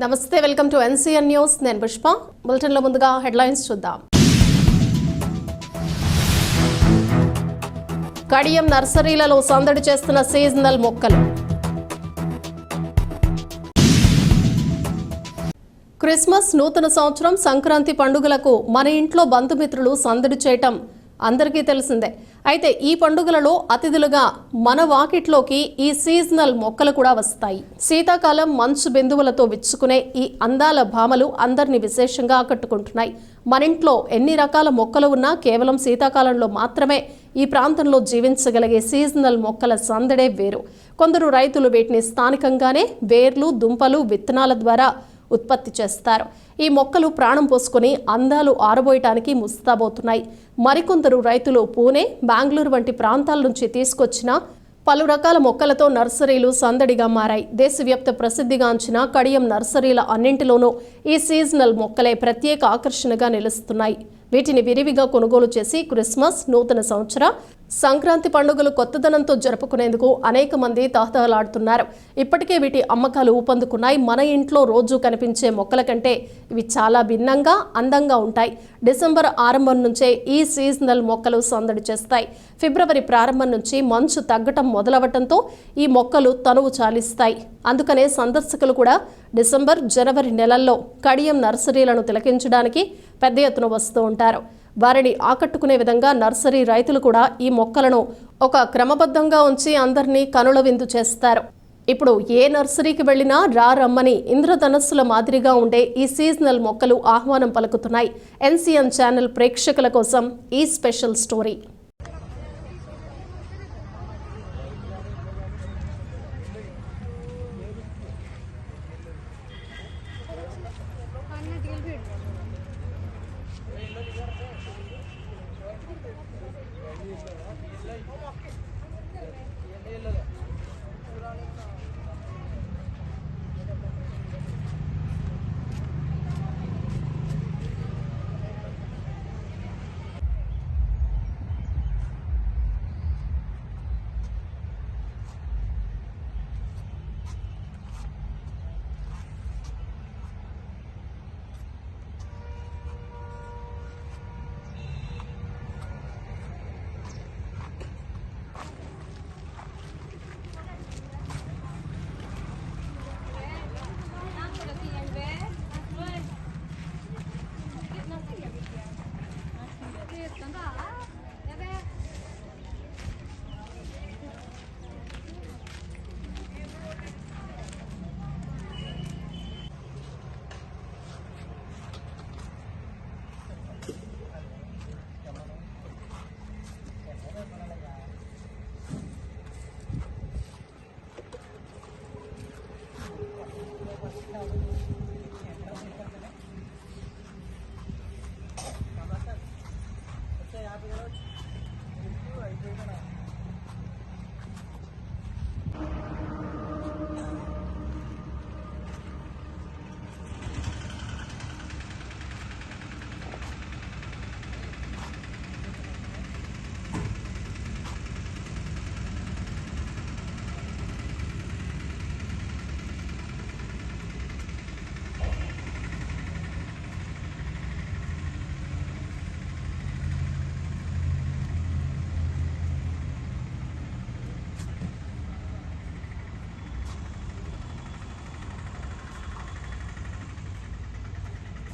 నమస్తే welcome to NCN news. నేను పుష్ప. బులెటిన్లో ముందుగా హెడ్లైన్స్ చూద్దాం. కడియం నర్సరీలలో సందడి చేస్తున్న సీజనల్ మొక్కలు. క్రిస్మస్ నూతన సంవత్సరం సంక్రాంతి పండుగలకు మన ఇంట్లో బంధుమిత్రులు సందడి చేయటం అందరికీ తెలిసిందే. అయితే ఈ పండుగలలో అతిథులుగా మన వాకిట్లోకి ఈ సీజనల్ మొక్కలు కూడా వస్తాయి. శీతాకాలం మంచు బిందువులతో విచ్చుకునే ఈ అందాల భామలు అందరినీ విశేషంగా ఆకట్టుకుంటున్నాయి. మనింట్లో ఎన్ని రకాల మొక్కలు ఉన్నా కేవలం శీతాకాలంలో మాత్రమే ఈ ప్రాంతంలో జీవించగలిగే సీజనల్ మొక్కల సందడే వేరు. కొందరు రైతులు వీటిని స్థానికంగానే వేర్లు దుంపలు విత్తనాల ద్వారా ఉత్పత్తి చేస్తారు. ఈ మొక్కలు ప్రాణం పోసుకొని అందాలు ఆరబోయటానికి ముస్తాబోతున్నాయి మరికొందరు రైతులు పూణే బెంగళూరు వంటి ప్రాంతాల నుంచి తీసుకొచ్చిన పలు రకాల మొక్కలతో నర్సరీలు సందడిగా మారాయి. దేశవ్యాప్త ప్రసిద్ధిగాంచిన కడియం నర్సరీల అన్నింటిలోనూ ఈ సీజనల్ మొక్కలే ప్రత్యేక ఆకర్షణగా నిలుస్తున్నాయి. వీటిని విరివిగా కొనుగోలు చేసి క్రిస్మస్ నూతన సంవత్సర సంక్రాంతి పండుగలు కొత్తదనంతో జరుపుకునేందుకు అనేక మంది తహతహలాడుతున్నారు ఇప్పటికే వీటి అమ్మకాలు ఊపందుకున్నాయి. మన ఇంట్లో రోజు కనిపించే మొక్కల కంటే ఇవి చాలా భిన్నంగా అందంగా ఉంటాయి. డిసెంబర్ ఆరంభం నుంచే ఈ సీజనల్ మొక్కలు సందడి చేస్తాయి. ఫిబ్రవరి ప్రారంభం నుంచి మంచు తగ్గటం మొదలవటంతో ఈ మొక్కలు తనువు చాలిస్తాయి. అందుకనే సందర్శకులు కూడా డిసెంబర్ జనవరి నెలల్లో కడియం నర్సరీలను తిలకించడానికి పెద్ద ఎత్తున వస్తూ ఉంటారు. వారిని ఆకట్టుకునే విధంగా నర్సరీ రైతులు కూడా ఈ మొక్కలను ఒక క్రమబద్ధంగా ఉంచి అందరినీ కనుల విందు చేస్తారు. ఇప్పుడు ఏ నర్సరీకి వెళ్ళినా రా రమ్మని ఇంద్రధనస్సుల మాదిరిగా ఉండే ఈ సీజనల్ మొక్కలు ఆహ్వానం పలుకుతున్నాయి. ఎన్సీఎన్ ఛానల్ ప్రేక్షకుల కోసం ఈ స్పెషల్ స్టోరీ.